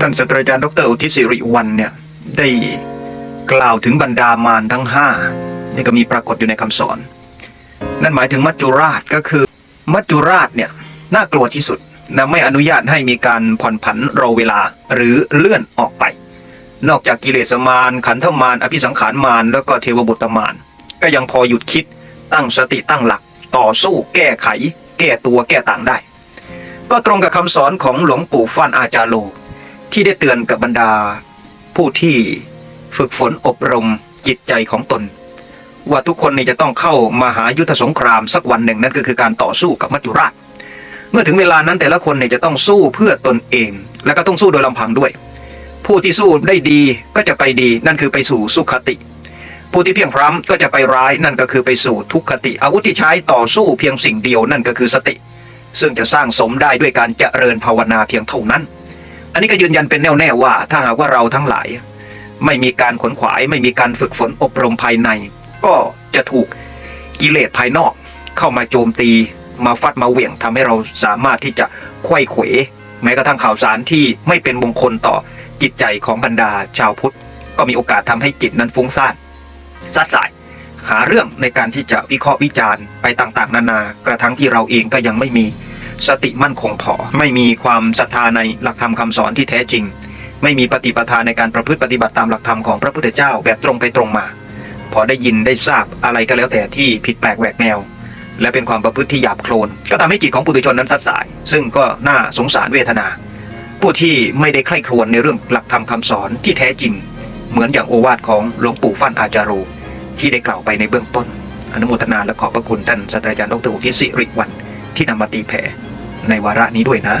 ท่านศาสตราจารย์ดรอุทิศสิริวัลเนี่ยได้กล่าวถึงบรรดามารทั้งห้าที่ก็มีปรากฏอยู่ในคำสอน นั่นหมายถึงมัจจุราชก็คือ มัจจุราชเนี่ยน่ากลัวที่สุดนะไม่อนุญาตให้มีการผ่อนผันรอเวลาหรือเลื่อนออกไป นอกจากกิเลสมารขันธมารอภิสังขารมารแล้วก็เทวบุตรมารก็ยังพอหยุดคิดตั้งสติตั้งหลัก ต่อสู้แก้ไข แก้ตัวแก้ต่างได้ ก็ตรงกับคำสอนของหลวงปู่ฟั่นอาจารย์โล ที่ได้เตือนกับบรรดา ผู้ที่ฝึกฝนอบรมจิตใจของตน ว่าทุกคนนี่จะต้องเข้ามาหายุทธสงครามสักวันหนึ่งนั่นก็คือการต่อสู้กับมัจจุราช เมื่อถึงเวลานั้นแต่ละคนเนี่ยจะต้องสู้เพื่อตนเอง และก็ต้องสู้โดยลำพังด้วย ผู้ที่สู้ได้ดีก็จะไปดีนั่นคือไปสู่สุขติ ผู้ที่เพียงพร้ำก็จะไปร้ายนั่นก็คือไปสู่ทุกขติ อาวุธที่ใช้ต่อสู้เพียงสิ่งเดียวนั่นก็คือสติ ซึ่งจะสร้างสมได้ด้วยการเจริญภาวนาเพียงเท่านั้น นนี้ก็ยืนยันเป็นแน่วแน่ว่า ถ้าหากว่าเราทั้งหลาย ไม่มีการขนขวาย ไม่มีการฝึกฝนอบรมภายใน ก็จะถูกกิเลสภายนอก เข้ามาโจมตีมาฟัดมาเหวี่ยงทำให้เราสามารถที่จะไขว้เขวแม้กระทั่งข่าวสารที่ไม่เป็นมงคลต่อจิตใจของบรรดาชาวพุทธ ก็มีโอกาสทำให้จิตนั้นฟุ้งซ่านซัดสายหาเรื่องในการที่จะวิเคราะห์วิจารณ์ไปต่างๆ นานา กระทั่งที่เราเองก็ยังไม่มี สติมั่นคงพอ ไม่มีความศรัทธาในหลักธรรมคำสอนที่แท้จริง ไม่มีปฏิปทาในการประพฤติปฏิบัติตามหลักธรรมของพระพุทธเจ้าแบบตรงไปตรงมา พอได้ยินได้ทราบอะไรก็แล้วแต่ที่ผิดแปลกแหวกแนว และเป็นความประพฤติที่หยาบโคลน ก็ทำให้จิตของปุถุชนนั้นสัดสาย ซึ่งก็น่าสงสารเวทนา ผู้ที่ไม่ได้ใคร่ครวญในเรื่องหลักธรรมคำสอนที่แท้จริง เหมือนอย่างโอวาทของหลวงปู่ฟั่นอาจารโรที่ได้กล่าวไปในเบื้องต้นอนุโมทนาและขอบพระคุณท่านศาสตราจารย์ดรอุทิศสิริวัลย์ที่นำมาตีแผ่ ในวาระนี้ด้วยนะ